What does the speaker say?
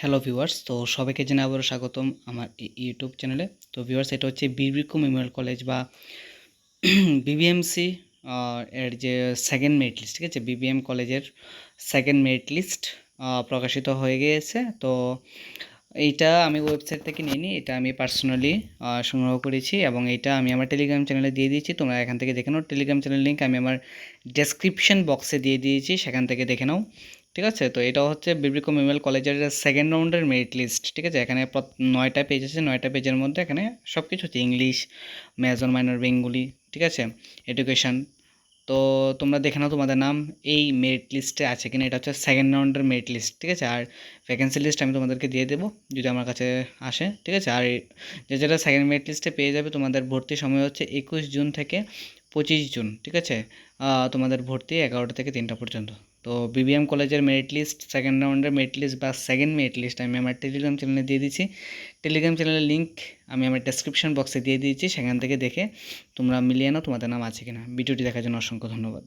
Hello viewers তো সবাইকে জানাই আবারও স্বাগতম আমার ইউটিউব চ্যানেলে তো ভিউয়ার্স এটা হচ্ছে বিবিকু মেমোরিয়াল কলেজ বা বিবিএমসি এর যে সেকেন্ড মেরিট লিস্ট ঠিক আছে? বিবিএম কলেজের সেকেন্ড মেরিট লিস্ট প্রকাশিত হয়ে গিয়েছে। তো এইটা আমি ওয়েবসাইট থেকে নিয়ে নিই এটা আমি পার্সোনালি সংগ্রহ করেছি এবং এটা আমি আমার টেলিগ্রাম চ্যানেলে দিয়ে দিয়েছি। তোমরা এখান থেকে দেখে নাও। টেলিগ্রাম চ্যানেল লিঙ্ক আমি আমার ডেসক্রিপশন বক্সে দিয়ে দিয়েছি, সেখান থেকে দেখে নাও। ঠিক আছে? তো এটা হচ্ছে বিব্রিকো মেমোরিয়াল কলেজের সেকেন্ড রাউন্ডের মেরিট লিস্ট ঠিক আছে? এখানে নয়টা পেজ আছে, নয়টা পেজের মধ্যে এখানে সব কিছু হচ্ছে ইংলিশ মেজর মাইনর বেঙ্গুলি ঠিক আছে? এডুকেশন তো তোমরা দেখে নাও তোমাদের নাম, এই মেরিট লিস্টে আছে কিনা? এটা হচ্ছে সেকেন্ড রাউন্ডের মেরিট লিস্ট ঠিক আছে? আর ভ্যাকেন্সি লিস্ট আমি তোমাদেরকে দিয়ে দেবো, যদি আমার কাছে আসে, ঠিক আছে? আর যে যেটা সেকেন্ড মেরিট লিস্টে পেয়ে যাবে, তোমাদের ভর্তির সময় হচ্ছে একুশ জুন থেকে পঁচিশ জুন, ঠিক আছে? তোমাদের ভর্তি এগারোটা থেকে তিনটা পর্যন্ত। তো বিবিএম কলেজের মেরিট লিস্ট সেকেন্ড রাউন্ডের মেরিট লিস্ট বা সেকেন্ড মেরিট লিস্ট আমি আমার টেলিগ্রাম চ্যানেলে দিয়ে দিচ্ছি। টেলিগ্রাম চ্যানেলের লিঙ্ক আমি আমার ডেসক্রিপশন বক্সে দিয়ে দিয়েছি, সেখান থেকে দেখে তোমরা মিলিয়ে নাও তোমাদের নাম আছে কিনা। ভিডিওটি দেখার জন্য অসংখ্য ধন্যবাদ।